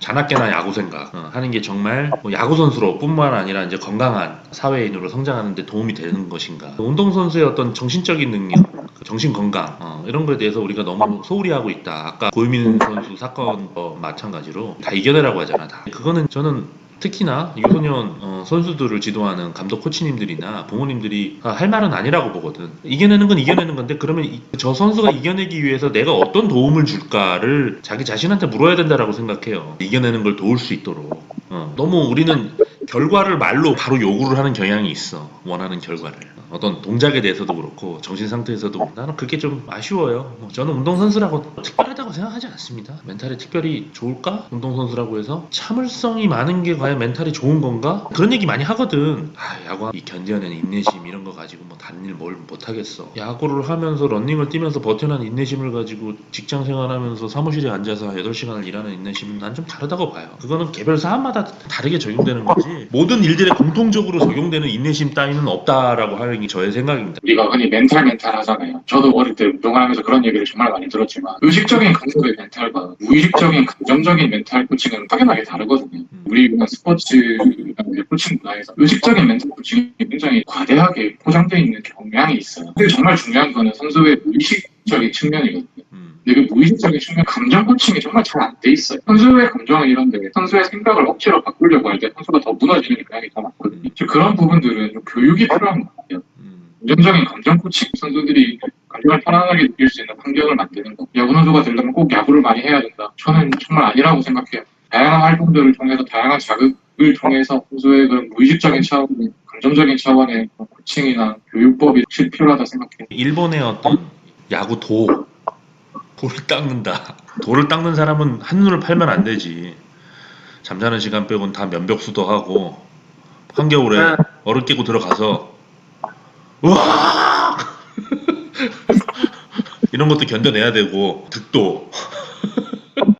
자나깨나 야구 생각 어, 하는 게 정말 뭐 야구 선수로 뿐만 아니라 이제 건강한 사회인으로 성장하는데 도움이 되는 것인가? 운동 선수의 어떤 정신적인 능력, 그 정신 건강 어, 이런 거에 대해서 우리가 너무 소홀히 하고 있다. 아까 고유민 선수 사건 어, 마찬가지로 다 이겨내라고 하잖아. 다. 그거는 저는 특히나 유소년 어, 선수들을 지도하는 감독 코치님들이나 부모님들이 아, 할 말은 아니라고 보거든. 이겨내는 건 이겨내는 건데 그러면 이- 저 선수가 이겨내기 위해서 내가 어떤 도움을 줄까를 자기 자신한테 물어야 된다라고 생각해요. 이겨내는 걸 도울 수 있도록. 어, 너무 우리는 결과를 말로 바로 요구를 하는 경향이 있어. 원하는 결과를. 어떤 동작에 대해서도 그렇고 정신 상태에서도 나는 그게 좀 아쉬워요. 뭐 저는 운동선수라고 특별하다고 생각하지 않습니다. 멘탈이 특별히 좋을까? 운동선수라고 해서 참을성이 많은 게 과연 멘탈이 좋은 건가? 그런 얘기 많이 하거든. 아, 야구 이 견뎌내는 인내심 이런 거 가지고 뭐 다른 일뭘 못하겠어. 야구를 하면서 런닝을 뛰면서 버텨낸 인내심을 가지고 직장 생활하면서 사무실에 앉아서 8시간을 일하는 인내심은 난 좀 다르다고 봐요. 그거는 개별 사안마다 다르게 적용되는 거지. 모든 일들에 공통적으로 적용되는 인내심 따위는 없다라고 하는 게 저의 생각입니다. 우리가 흔히 멘탈 멘탈 하잖아요. 저도 어릴 때 운동을 하면서 그런 얘기를 정말 많이 들었지만 의식적인 감독의 멘탈과 무의식적인 감정적인 멘탈 코칭은 확연하게 다르거든요. 우리가 스포츠나 코칭 문화에서 의식적인 멘탈 코칭이 굉장히 과대하게 포장되어 있는 경향이 있어요. 근데 정말 중요한 거는 선수의 무의식적인 측면이거든요. 음. 근데 그 무의식적인 측면 감정 코칭이 정말 잘 안 돼 있어요. 선수의 감정은 이런데 선수의 생각을 억지로 바꾸려고 할 때 선수가 더 무너지는 경향이 더 많거든요. 즉 그런 부분들은 좀 교육이 필요한 것 같아요. 음. 긍정적인 감정 코칭 선수들이 감정을 편안하게 느낄 수 있는 환경을 만드는 거. 야구 선수가 되려면 꼭 야구를 많이 해야 된다. 저는 정말 아니라고 생각해요. 다양한 활동들을 통해서 다양한 자극을 통해서 선수의 그런 무의식적인 차원, 감정적인 차원의 코칭이나 교육법이 실 필요하다 생각해요. 일본의 어떤 야구 도 돌을 닦는다. 돌을 닦는 사람은 한눈을 팔면 안 되지. 잠자는 시간 빼곤 다 면벽 수도 하고 한겨울에 얼음 끼고 들어가서 우와! 이런 것도 견뎌내야 되고 득도